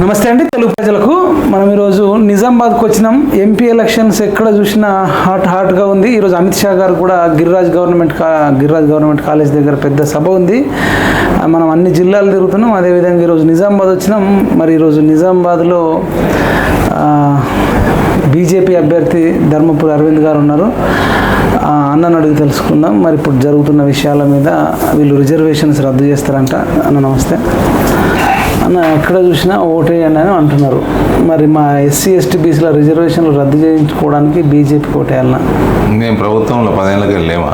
నమస్తే అండి తెలుగు ప్రజలకు. మనం ఈరోజు నిజామాబాద్కి వచ్చినాం. ఎంపీ ఎలక్షన్స్ ఎక్కడ చూసినా హాట్ హాట్గా ఉంది. ఈరోజు అమిత్ షా గారు కూడా Giriraj government Giriraj government college దగ్గర పెద్ద సభ ఉంది. మనం అన్ని జిల్లాలు తిరుగుతున్నాం. అదేవిధంగా ఈరోజు నిజామాబాద్ వచ్చినాం. మరి ఈరోజు నిజామాబాద్లో బీజేపీ అభ్యర్థి ధర్మపురి అరవింద్ గారు ఉన్నారు. అన్నను అడిగి తెలుసుకుందాం. మరి ఇప్పుడు జరుగుతున్న విషయాల మీద వీళ్ళు రిజర్వేషన్స్ రద్దు చేస్తారంట. అన్న నమస్తే. అన్న ఎక్కడ చూసినా ఓటేయండి అని అంటున్నారు. మరి మా ఎస్సీ ఎస్టీ బీసీల రిజర్వేషన్లు రద్దు చేయించుకోవడానికి బీజేపీకి ఓటేయాలన్నా మేము ప్రభుత్వంలో పదేళ్ళకి వెళ్ళేమా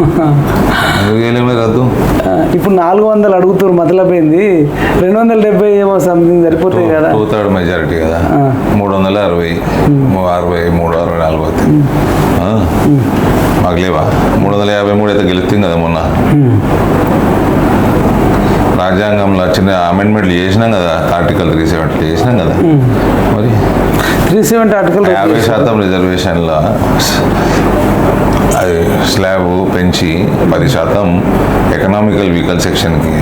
రద్దు? ఇప్పుడు నాలుగు వందలు అడుగుతారు మొదలైపోయింది రెండు వందల డెబ్బై ఏమో సంథింగ్ సరిపోతాయి కదా. టూ థర్డ్ మెజారిటీ కదా మూడు వందల అరవై అరవై మూడు అరవై నాలుగు అవుతాయి ఆ? మాకు లేవా? మూడు వందల యాభై మూడు అయితే గెలుస్తాం కదా మొన్న. రాజ్యాంగంలో చిన్న అమెండ్మెంట్లు చేసినాం కదా ఆర్టికల్ త్రీ సెవెంటీ చేసినాం కదా. మరి త్రీ సెవెంటీ ఆర్టికల్ యాభై శాతం రిజర్వేషన్ల అది స్లాబ్ పెంచి పది శాతం ఎకనామికల్ వీకల్ సెక్షన్కి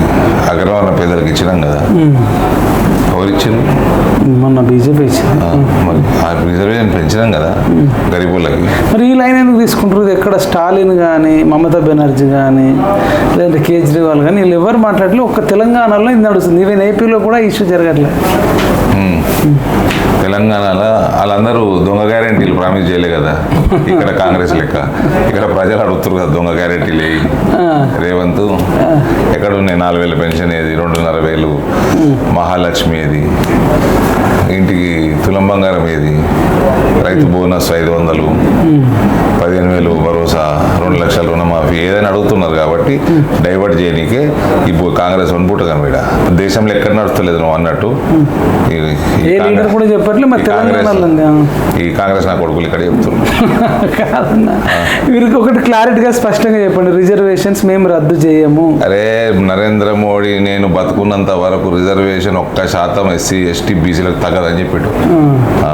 అగ్రవర్ణ పేదలకు ఇచ్చినాం కదా. ఎవరు ఇచ్చారు మొన్న బీజేపీ మరి ఆ రిజర్వేషన్ పెంచినాం కదా గరీబులకి. మరి ఈ లైన్ ఎందుకు తీసుకుంటారు? ఇది ఎక్కడ స్టాలిన్ కానీ మమతా బెనర్జీ కానీ లేదంటే కేజ్రీవాల్ కానీ వీళ్ళు ఎవరు మాట్లాడలేదు ఒక్క తెలంగాణలో ఇది నడుస్తుంది. ఈవెన్ ఏపీలో కూడా ఇష్యూ జరగట్లేదు. తెలంగాణలో వాళ్ళందరూ దొంగ గ్యారెంటీలు ప్రామిస్ చేయలే కదా. ఇక్కడ కాంగ్రెస్ లెక్క. ఇక్కడ ప్రజలు అడుగుతారు కదా దొంగ గ్యారెంటీలు రేవంత్ ఎక్కడ ఉన్నాయి నాలుగు వేల పెన్షన్ ఏది? రెండున్నర వేలు. మహాలక్ష్మి ఏది? ఇంటికి తులం బంగారం ఏది? రైతు బోనస్ ఐదు వందలు. పదిహేను వేలు భరోసా రెండు లక్షలు ఏదైనా అడుగుతున్నారు కాబట్టి డైవర్ట్ చేయనీకే ఇప్పుడు కాంగ్రెస్ వన్పుట కనబడ దేశంలో ఎక్కడ నడుస్తలేదు నువ్వు అన్నట్టు? ఈ- కాంగ్రెస్- నా కొడుకులు ఇక్కడ చెప్తున్నారు. వీరికి ఒకటి క్లారిటీగా స్పష్టంగా చెప్పండి. రిజర్వేషన్స్ మేము రద్దు చేయము. అరే నరేంద్ర మోడీ నేను బతుకున్నంత వరకు రిజర్వేషన్ ఒక్క శాతం ఎస్సీ ఎస్టీ బీసీలకు తగ్గదని చెప్పాడు.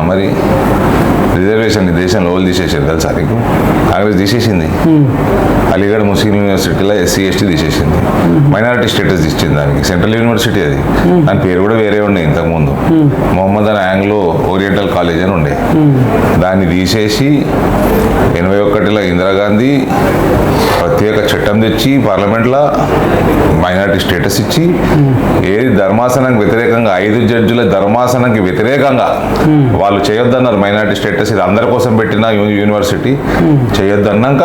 మరి రిజర్వేషన్ దేశంలో తీసేసారు తెలుసా నీకు? కాంగ్రెస్ తీసేసింది. అలీగఢ్ ముస్లిం యూనివర్సిటీలో ఎస్సీ ఎస్టీ తీసేసింది. మైనారిటీ స్టేటస్ ఇచ్చింది దానికి. సెంట్రల్ యూనివర్సిటీ అది. దాని పేరు కూడా వేరే ఉండే ఇంతకుముందు. Mohammedan Anglo Oriental college అని ఉండే. దాన్ని తీసేసి ఎనభై ఒకటిలో ఇందిరాగాంధీ ప్రత్యేక చట్టం తెచ్చి పార్లమెంట్లో మైనార్టీ స్టేటస్ ఇచ్చి ఏది ధర్మాసనానికి వ్యతిరేకంగా ఐదు జడ్జిల ధర్మాసనానికి వ్యతిరేకంగా వాళ్ళు చేయొద్దన్నారు మైనార్టీ స్టేటస్. ఇది అందరి కోసం పెట్టిన యూనివర్సిటీ చేయొద్దన్నాక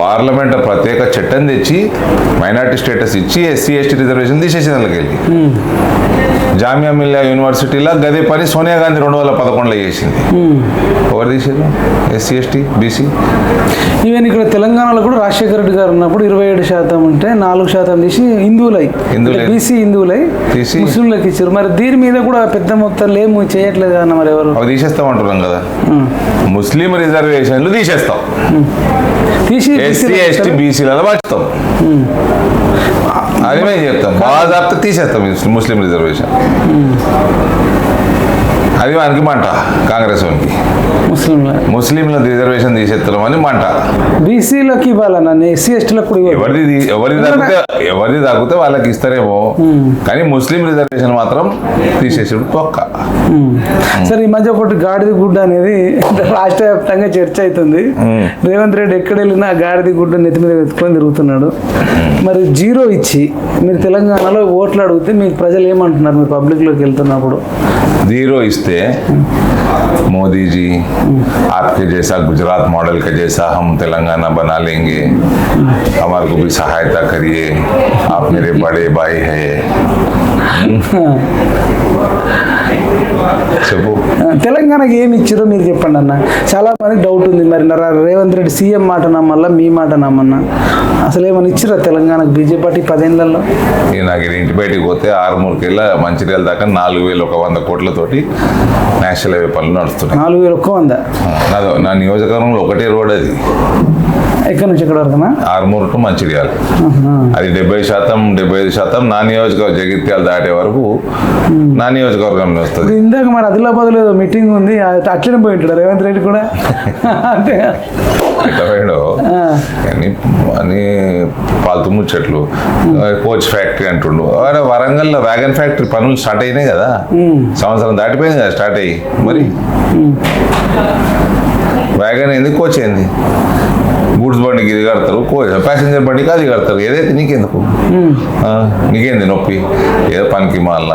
పార్లమెంట్ ప్రత్యేక చట్టం తెచ్చి మైనార్టీ స్టేటస్ ఇచ్చి ఎస్సీ ఎస్టీ రిజర్వేషన్ తీసేసింది వాళ్ళకి వెళ్ళి. జామియా మిల్లియా యూనివర్సిటీలో గదే పని సోనియా గాంధీ రెండు వేల పదకొండులో చేసింది. ఎవరు తీసారు ఎస్సీ ఎస్టీ బీసీ? ఈవెన్ ఇక్కడ తెలంగాణలో కూడా రాజశేఖర రెడ్డి గారు ఉన్నప్పుడు ఇరవై ఏడు శాతం ఉంటే నాలుగు శాతం తీసి హిందువులై. హిందువులై. బీసీ హిందువులై. తీసి? ముస్లింలకు ఇచ్చారు. మరి దీని మీద కూడా పెద్ద మొత్తంలో ఏమి చేయట్లేదు అన్న మరి ఎవరు? అవి తీసేస్తామంటున్నాం కదా. ముస్లిం రిజర్వేషన్లు తీసేస్తాం. తీసి ఎస్సీ ఎస్టీ? బీసీలలో మార్చుతాం అది మేము చెప్తాం బాగా తీసేస్తాం ముస్లిం రిజర్వేషన్. అది వానికి మంట కాంగ్రెస్ వానికి. ముస్లింల. ముస్లింల రిజర్వేషన్ తీసేస్తున్నాం అని మంట. బీసీలకు ఇవ్వాలన్న ఎస్సీ ఎస్టీలకు ఎవరిది ఎవరిది తగ్గితే ఎవరిది తగ్గితే వాళ్ళకి ఇస్తారేమో. కానీ ముస్లిం రిజర్వేషన్ మాత్రం తీసేసాడు తొక్క సరే ఈ మధ్య ఒకటి గాడిద గుడ్డ అనేది రాష్ట్ర వ్యాప్తంగా చర్చ అవుతుంది. రేవంత్ రెడ్డి ఎక్కడ వెళ్ళినా గాడిద గుడ్డ నెత్తి మీద ఎత్తుకొని తిరుగుతున్నాడు. మరి జీరో ఇచ్చి మీరు తెలంగాణలో ఓట్లు అడిగితే మీకు ప్రజలు ఏమంటున్నారు? మీరు పబ్లిక్లోకి వెళ్తున్నప్పుడు. जीरो इस्ते मोदी जी आपके जैसा गुजरात मॉडल का जैसा हम तेलंगाना बना लेंगे। हमारे को भी सहायता करिए। आप मेरे बड़े भाई है। చెప్పు. తెలంగాణకి ఏమి ఇచ్చారో మీరు చెప్పండి అన్న. చాలా మంది డౌట్ ఉంది. మరి నర- రేవంత్ రెడ్డి సీఎం మాట నమ్మల్లా మీ మాట నమ్మన్నా? అసలు ఏమైనా ఇచ్చిరా తెలంగాణకు? బీజేపీ పార్టీ పదేళ్ళలో? నేను నాకు ఇంటి బయటికి పోతే ఆరుమూరుకెళ్ళ మంచిర్యాల దాకా నాలుగు వేలు ఒక వంద కోట్లతోటి నేషనల్ హైవే పనులు నడుస్తున్నాయి. నాలుగు వేలు ఒక్క వంద? నా నియోజకవర్గంలో ఒకటే రోడ్ అది. ఎక్కడి నుంచి ఎక్కడ వరకునా? ఆరుమూరు టు మంచిర్యాల. అది డెబ్బై శాతం డెబ్బై ఐదు శాతం నా నియోజకవర్గం జగిత్యాల దాటే వరకు నా నియోజకవర్గంలో వస్తుంది. ఇందాక మరి ఆదిలాబాద్లో ఏదో మీటింగ్ ఉంది అట్లనే పోయి ఉంటాడు రేవంత్ రెడ్డి కూడా. ఆ, అని అని పాల్తు ముచ్చట్లు కోచ్ ఫ్యాక్టరీ అంటుండు. అరే వరంగల్లో వ్యాగన్ ఫ్యాక్టరీ పనులు స్టార్ట్ అయినాయి కదా. సంవత్సరం దాటిపోయింది కదా స్టార్ట్ అయ్యి. మరి? వ్యాగన్ ఏంది కోచ్ ఏంది? గూడ్స్ బండికి ఇది కడతారు కోచ్ ప్యాసింజర్ బండికి అది కడతారు. ఏదైతే నీకెందుకు? నీకేంది నొప్పి? ఏదో పనికి మాల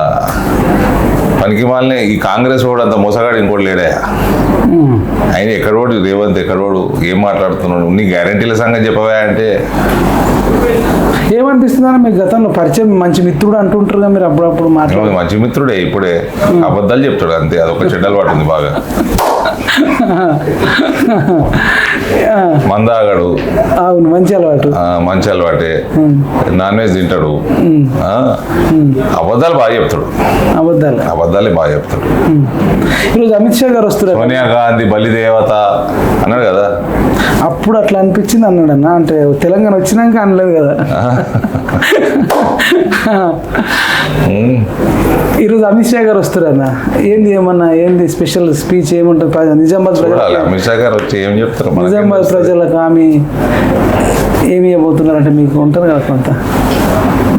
పనికి మాలనే ఈ కాంగ్రెస్ వాడు అంత మోసగాడు ఇంకోటి లేడా. ఆయన ఎక్కడోడు రేవంత్ ఎక్కడోడు ఏం మాట్లాడుతున్నాడు? నీ గ్యారంటీల సంగతి చెప్పవా అంటే? ఏమనిపిస్తుందని మీకు గతంలో పరిచయం మంచి మిత్రుడు అంటుంటారు కదా మీరు అప్పుడప్పుడు మాట్లాడు మంచి మిత్రుడే ఇప్పుడే. అబద్ధాలు చెప్తాడు అంతే అదొక చెడ్డ అలవాటు ఉంది బాగా. మందాగాడు. అవును మంచి అలవాటు. మంచి అలవాటే. నాన్ వెజ్ తింటాడు. అబద్ధాలు బాగా చెప్తాడు. అబద్ధాలు. అబద్ధాలే బాగా చెప్తాడు. ఈరోజు అమిత్ షా గారు వస్తున్నారు సోనియా గాంధీ బలిదేవత అన్నాడు కదా? అప్పుడు అట్లా అనిపించింది అన్నాడు అన్న. అంటే తెలంగాణ వచ్చినాక అనలేదు కదా. ఈరోజు అమిత్ షా గారు వస్తారు అన్న. ఏంది ఏమన్నా ఏంది స్పెషల్ స్పీచ్ ఏముంటుంది నిజామాబాద్ చూడాలి ప్రజలకు అమిత్ షా గారు వచ్చి ఏం చెప్తారు? నిజామాబాద్? ప్రజలకు ఆమె ఏమి ఇవ్వబోతున్నారు అంటే మీకు ఉంటుంది కదా కొంత?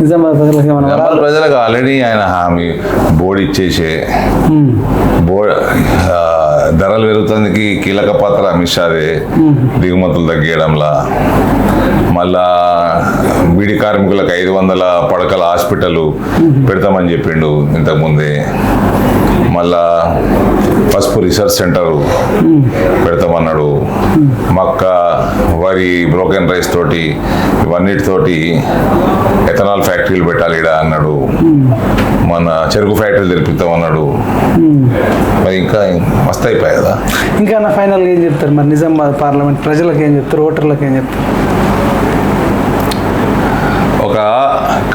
నిజామాబాద్ ప్రజలకు ఏమన్నా? ప్రజలకు ఆల్రెడీ ఆయన హామీ బోర్డు ఇచ్చేసే బోర్డు ధరలు పెరుగుతుందికి కీలక పాత్ర అమిత్ షాదే దిగుమతులు తగ్గించడంలా మళ్ళా బీడి కార్మికులకు ఐదు వందల పడకల హాస్పిటల్ పెడతామని చెప్పిండు ఇంతకుముందే మళ్ళా పసుపు రీసెర్చ్ సెంటర్ పెడతామన్నాడు. మక్క వరి బ్రోకెన్ రైస్ తోటి ఇవన్నిటితోటి ఎథనాల్ ఫ్యాక్టరీలు పెట్టాలి అన్నాడు. మన చెరుకు ఫ్యాక్టరీలు తెరిపిస్తామన్నాడు మరి ఇంకా మస్తు అయిపోయాయి కదా ఇంకా నా ఫైనల్గా ఏం చెప్తారు మరి? నిజామాబాద్ పార్లమెంట్ ప్రజలకు ఏం చెప్తారు? ఓటర్లకు ఏం చెప్తారు? ఒక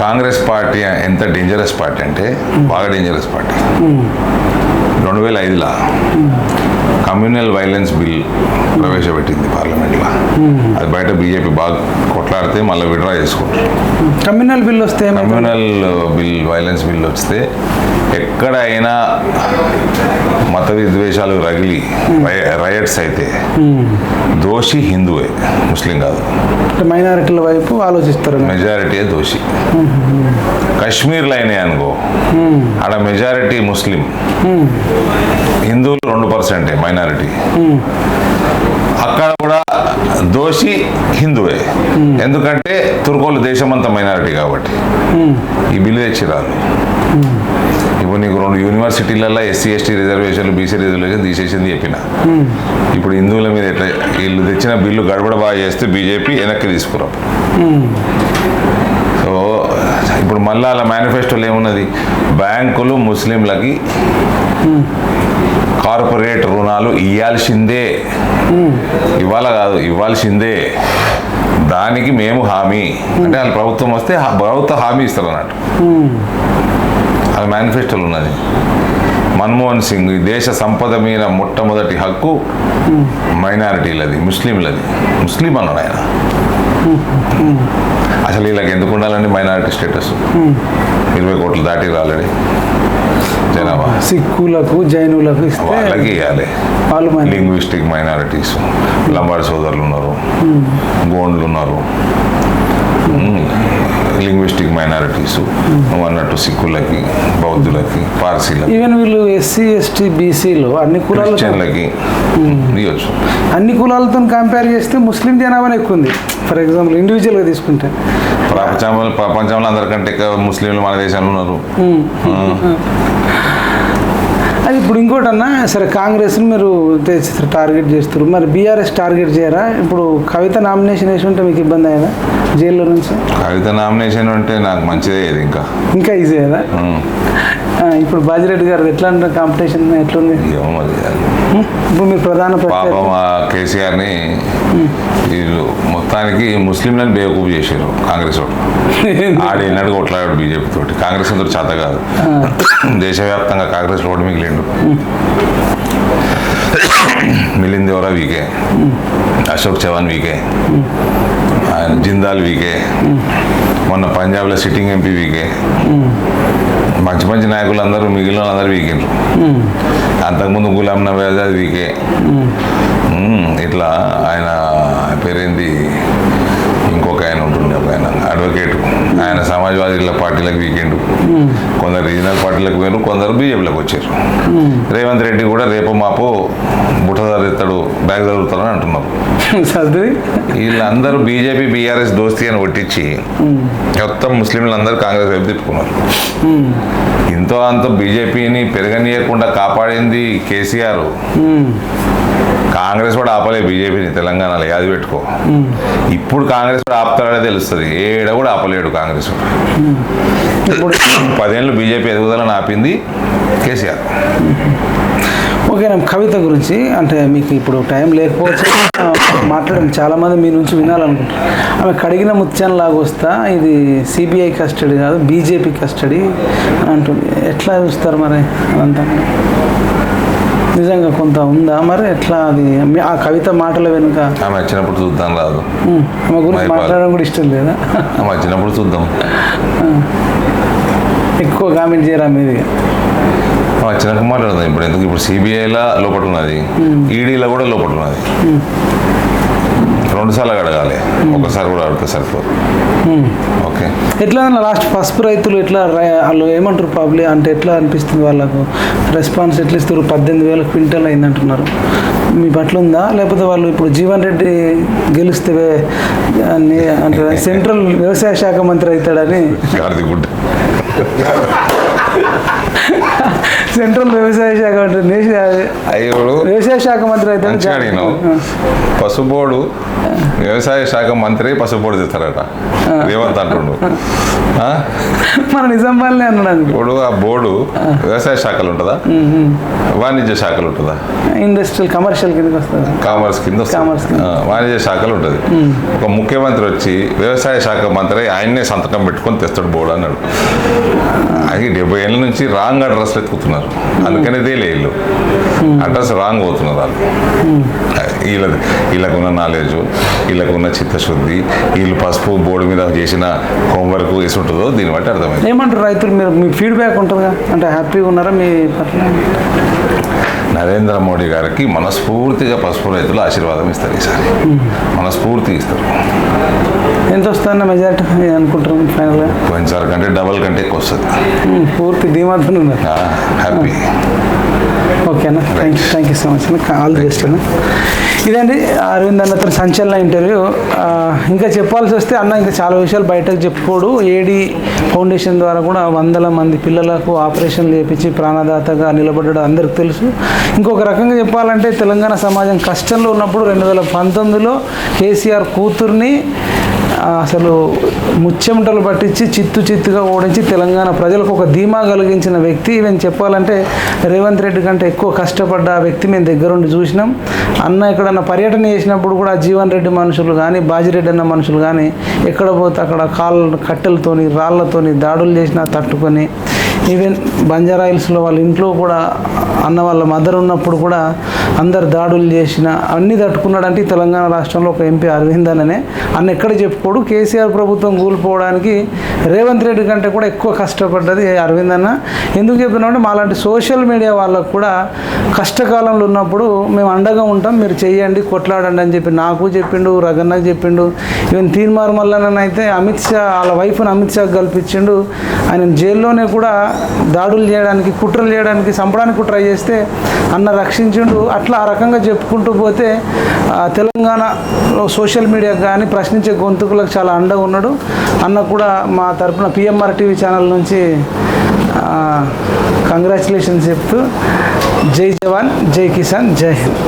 కాంగ్రెస్ పార్టీ ఎంత డేంజరస్ పార్టీ అంటే బాగా డేంజరస్ పార్టీ. రెండు వేల ఐదులో? కమ్యూనల్ వైలెన్స్ బిల్ ప్రవేశపెట్టింది పార్లమెంట్లో. అది బయట బీజేపీ బాగా కొట్లాడితే మళ్ళీ విడ్రా చేసుకుంటారు. కమ్యూనల్ బిల్ వస్తే? కమ్యూనల్ బిల్ వైలెన్స్ బిల్ వస్తే ఎక్కడైనా మత విద్వేషాలు రగిలి రయట్స్ అయితే దోషి హిందువే ముస్లిం కాదు. మైనారిటీల వైపు ఆలోచిస్తారు మెజారిటీ దోషి. కాశ్మీర్లో అయినాయి అనుకో. ఆడ మెజారిటీ ముస్లిం. హిందువులు పర్సెంటే మైనారిటీ. అక్కడ కూడా దోషి హిందువే. ఎందుకంటే తుర్కోలు దేశమంతా మైనారిటీ కాబట్టి. ఈ బిల్లు తెచ్చిరారు ఇప్పుడు నీకు రెండు యూనివర్సిటీలలో ఎస్సీ ఎస్టీ రిజర్వేషన్లు బీసీ రిజర్వేషన్ తీసేసింది చెప్పిన. ఇప్పుడు హిందువుల మీద ఎట్లా వీళ్ళు తెచ్చిన బిల్లు గడబడ బాగా చేస్తే బీజేపీ వెనక్కి తీసుకురాం. సో ఇప్పుడు మళ్ళీ అలా మేనిఫెస్టోలో ఏమున్నది? బ్యాంకులు ముస్లింలకి కార్పొరేట్ రుణాలు ఇవ్వాల్సిందే ఇవ్వాల కాదు ఇవ్వాల్సిందే. దానికి మేము హామీ. అంటే వాళ్ళు ప్రభుత్వం వస్తే ప్రభుత్వ హామీ ఇస్తారు అన్నట్టు అది మేనిఫెస్టోలు ఉన్నది. మన్మోహన్ సింగ్ ఈ దేశ సంపద మీద మొట్టమొదటి హక్కు మైనారిటీలది ముస్లింలది. ముస్లిం అన్నాడు ఆయన. అసలు వీళ్ళకి ఎందుకు ఉండాలండి మైనారిటీ స్టేటస్? ఇరవై కోట్లు దాటి ఆల్రెడీ జనాభా. సిక్కులకు జైనులకు వాళ్ళకి ఇవ్వాలి. వాళ్ళు లింగ్విస్టిక్ మైనారిటీస్ లంబాడి సోదరులు ఉన్నారు. గోండ్లు ఉన్నారు. లింగ్విస్టిక్ మైనారిటీస్ నువ్వు అన్నట్టు సిక్కులకి బౌద్ధులకి పార్సీలకి ఈవెన్ వీళ్ళు ఎస్సీ ఎస్టీ బీసీలో అన్ని క్రిస్టియన్లకి ఇవ్వచ్చు అన్ని కులాలతో కంపేర్ చేస్తే ముస్లిం జనాభానే ఎక్కువ ఉంది. ఫర్ ఎగ్జాంపుల్ ఇండివిజువల్గా తీసుకుంటే. ప్రపంచంలో ప్రపంచంలో అందరికంటే ఎక్కువ ముస్లింలు మన దేశంలో ఉన్నారు. ఆ. అది ఇప్పుడు ఇంకోటి అన్న సరే కాంగ్రెస్ని మీరు తెచ్చి టార్గెట్ చేస్తారు మరి బీఆర్ఎస్ టార్గెట్ చేయరా? ఇప్పుడు కవిత నామినేషన్ వేసి ఉంటే మీకు ఇబ్బంది అయ్యేదా జైల్లో నుంచి? కవిత నామినేషన్ అంటే నాకు మంచిదే ఇంకా. ఇంకా ఈజీ కదా ఇప్పుడు బాజిరెడ్డి గారు ఎట్లా కాంపిటీషన్ ఎట్లుంది? ఇప్పుడు మీరు ప్రధాన. పాపం కేసీఆర్ని వీళ్ళు మొత్తానికి ముస్లింలను బేవకూపు చేశారు కాంగ్రెస్ వాడు ఆడి ఎన్నడు కొట్లాడాడు బీజేపీ తోటి. కాంగ్రెస్ అందరూ చేత కాదు. దేశవ్యాప్తంగా కాంగ్రెస్ ఓడి మిగిలిండు మిలింద్ ఎవరా వీకే? అశోక్ చవాన్ వీకే? జిందాల్ వీకే? మొన్న పంజాబ్లో సిట్టింగ్ ఎంపీ వీకే. మంచి మంచి నాయకులు అందరూ మిగిలిన అందరూ వీకిండ్రు. అంతకుముందు గులాం నబీ ఆజాద్ వీకే. ఇట్లా ఆయన పేరేంది? ఇంకొక ఆయన ఉంటుండే ఒక ఆయన అడ్వకేట్. ఆయన సమాజ్వాదీల పార్టీలకు వీకెండ్. కొందరు రీజనల్ పార్టీలకు పోయారు కొందరు బీజేపీలోకి వచ్చారు. రేవంత్ రెడ్డి కూడా రేపు మాపు బుట్టదారు ఎత్తాడు బ్యాగ్ చదువుతారని అంటున్నారు. వీళ్ళందరూ బీజేపీ బీఆర్ఎస్ దోస్తీ అని కొట్టించి మొత్తం ముస్లింలందరూ కాంగ్రెస్ వైపు తిప్పుకున్నారు. ఇంతో అంత బీజేపీని పెరగనీయకుండా కాపాడింది కేసీఆర్. కాంగ్రెస్ కూడా ఆపలే బీజేపీని తెలంగాణలో యాది పెట్టుకో. ఇప్పుడు కాంగ్రెస్ కూడా ఆపుతాడనే తెలుస్తుంది. ఏడ కూడా ఆపలేడు కాంగ్రెస్. ఇప్పుడు పదేళ్ళు బీజేపీ ఎదుగుదలని ఆపింది కేసీఆర్. ఓకేనా కవిత గురించి అంటే మీకు ఇప్పుడు టైం లేకపోవచ్చు. మాట్లాడడం. చాలామంది మీ నుంచి వినాలనుకుంటారు ఆమె కడిగిన ముత్యం లాగా వస్తా ఇది సిబిఐ కస్టడీ కాదు బీజేపీ కస్టడీ అంటుంది. ఎట్లా చూస్తారు మరి అదంతా? నిజంగా కొంత ఉందా? మరి ఎట్లా అది? ఆ కవిత మాటల వెనుక ఆమె వచ్చినప్పుడు చూద్దాం రాదు. ఆమె గురించి. మాట్లాడడం కూడా ఇష్టం లేదా? ఆమె వచ్చినప్పుడు చూద్దాం. ఎక్కువ కామెంట్ చేయరా మీది? వచ్చినాక మాట్లాడదాం. ఇప్పుడు ఎందుకు? ఇప్పుడు సిబిఐలా లోపల ఉన్నది. ఈడీలో కూడా లోపల ఉన్నది. రెండు సార్లు అడగాలి ఒకసారి కూడా అడిగితే సరిపోదు. ఓకే. ఎట్లా లాస్ట్ పసుపు రైతులు ఎట్లా వాళ్ళు ఏమంటారు పబ్లిక్ అంటే ఎట్లా అనిపిస్తుంది వాళ్ళకు? రెస్పాన్స్ ఎట్లా ఇస్తారు? పద్దెనిమిది వేల క్వింటల్ అయిందంటున్నారు. మీ పట్ల ఉందా? లేకపోతే వాళ్ళు ఇప్పుడు జీవన్ రెడ్డి గెలిస్తే అని అంటే సెంట్రల్ వ్యవసాయ శాఖ మంత్రి అవుతాడని? సెంట్రల్ వ్యవసాయ శాఖ అయ్యోడు. వ్యవసాయ శాఖ మంత్రి అడిగినావు. అవుతాడు పసుబోడు వ్యవసాయ శాఖ మంత్రి పసుబోడు తెస్తారట రేవంత్ అంటుండు? మన నిజామాబాద్లే అన్నాడు ఇప్పుడు ఆ బోర్డు వ్యవసాయ శాఖలు ఉంటుందా? వాణిజ్య శాఖలు ఉంటుందా? ఇండస్ట్రియల్ కమర్షియల్ వస్తుంది. కామర్స్ కింద వస్తుంది. కామర్స్ కింద. ఆ, వాణిజ్య శాఖలు ఉంటుంది. ఒక ముఖ్యమంత్రి వచ్చి వ్యవసాయ శాఖ మంత్రి ఆయన్నే సంతకం పెట్టుకొని తెస్తాడు బోర్డు అన్నాడు. అది డెబ్బై ఏళ్ళ నుంచి రాంగ్ అడ్రస్ వెతుకుతున్నారు. అందుకని ఇదే లేదు అడ్రస్ రాంగ్ పోతున్నారు వాళ్ళు. వీళ్ళది వీళ్ళకున్న నాలెడ్జ్ వీళ్ళకున్న చిత్తశుద్ధి వీళ్ళు పసుపు బోర్డు మీద చేసిన హోంవర్క్ వేసి ఉంటుందో దీన్ని బట్టి అర్థమైంది. ఏమంటారు రైతులు మీరు మీ ఫీడ్బ్యాక్ ఉంటుందిగా? అంటే హ్యాపీగా ఉన్నారా మీ పట్ల? నరేంద్ర మోడీ గారికి మనస్ఫూర్తిగా పసుపు రైతులు ఆశీర్వాదం ఇస్తారు ఈసారి. మనస్ఫూర్తిగా ఇస్తారు. ఎంత వస్తుందన్న మెజార్టీ అనుకుంటారు ఫైనల్గా పోయినసారి కంటే డబల్ కంటే ఎక్కువ వస్తుంది. పూర్తి ధీమాతో హ్యాపీ. ఓకేనా? Thank you thank you so much అన్న ఆల్ ది బెస్ట్ అన్న. ఇదండి అరవింద్ అన్నతో సంచలన ఇంటర్వ్యూ. ఇంకా చెప్పాల్సి వస్తే అన్న ఇంకా చాలా విషయాలు బయటకు చెప్పుకోడు. ఏడి ఫౌండేషన్ ద్వారా కూడా వందల మంది పిల్లలకు ఆపరేషన్లు చేపించి ప్రాణదాతగా నిలబడ్డాడు అందరికి తెలుసు. ఇంకొక రకంగా చెప్పాలంటే తెలంగాణ సమాజం కష్టంలో ఉన్నప్పుడు రెండు వేల పంతొమ్మిదిలో కేసీఆర్ కూతుర్ని అసలు ముచ్చెమటలు పట్టించి చిత్తు చిత్తుగా ఓడించి తెలంగాణ ప్రజలకు ఒక ధీమా కలిగించిన వ్యక్తి. ఈవెన్ చెప్పాలంటే రేవంత్ రెడ్డి కంటే ఎక్కువ కష్టపడ్డ ఆ వ్యక్తి మేము దగ్గరుండి చూసినాం. అన్న ఎక్కడన్నా పర్యటన చేసినప్పుడు కూడా జీవన్ రెడ్డి మనుషులు కానీ బాజిరెడ్డి అన్న మనుషులు కానీ ఎక్కడ పోతే అక్కడ కాళ్ళ కట్టెలతోని రాళ్ళతోని దాడులు చేసినా తట్టుకొని ఈవెన్ బంజారా హిల్స్లో వాళ్ళ ఇంట్లో కూడా అన్న వాళ్ళ మదర్ ఉన్నప్పుడు కూడా అందరు దాడులు చేసిన అన్నీ తట్టుకున్నాడంటే తెలంగాణ రాష్ట్రంలో ఒక ఎంపీ అరవింద్ అన్ననే. అన్న ఎక్కడ చెప్పుకోడు కేసీఆర్ ప్రభుత్వం కూలిపోవడానికి రేవంత్ రెడ్డి కంటే కూడా ఎక్కువ కష్టపడ్డది అరవింద్ అన్న. ఎందుకు చెప్తున్నామంటే మాలాంటి సోషల్ మీడియా వాళ్ళకు కూడా కష్టకాలంలో ఉన్నప్పుడు మేము అండగా ఉంటాం మీరు చేయండి కొట్లాడండి అని చెప్పి నాకు చెప్పిండు రగన్నకు చెప్పిండు ఈవెన్ తీన్మార్ మల్లన్న అయితే అమిత్ షా వాళ్ళ వైఫ్ని అమిత్ షాకి కల్పించిండు. ఆయన జైల్లోనే కూడా దాడులు చేయడానికి కుట్రలు చేయడానికి చంపడానికి ట్రై చేస్తే అన్న రక్షించిండు. అట్లా ఆ రకంగా చెప్పుకుంటూ పోతే తెలంగాణలో సోషల్ మీడియాకు కానీ ప్రశ్నించే గొంతుకులకు చాలా అండగా ఉన్నాడు. అన్న కూడా మా తరపున పిఎంఆర్ టీవీ ఛానల్ నుంచి కంగ్రాచులేషన్స్ చెప్తూ జై జవాన్ జై కిసాన్ జై హింద్.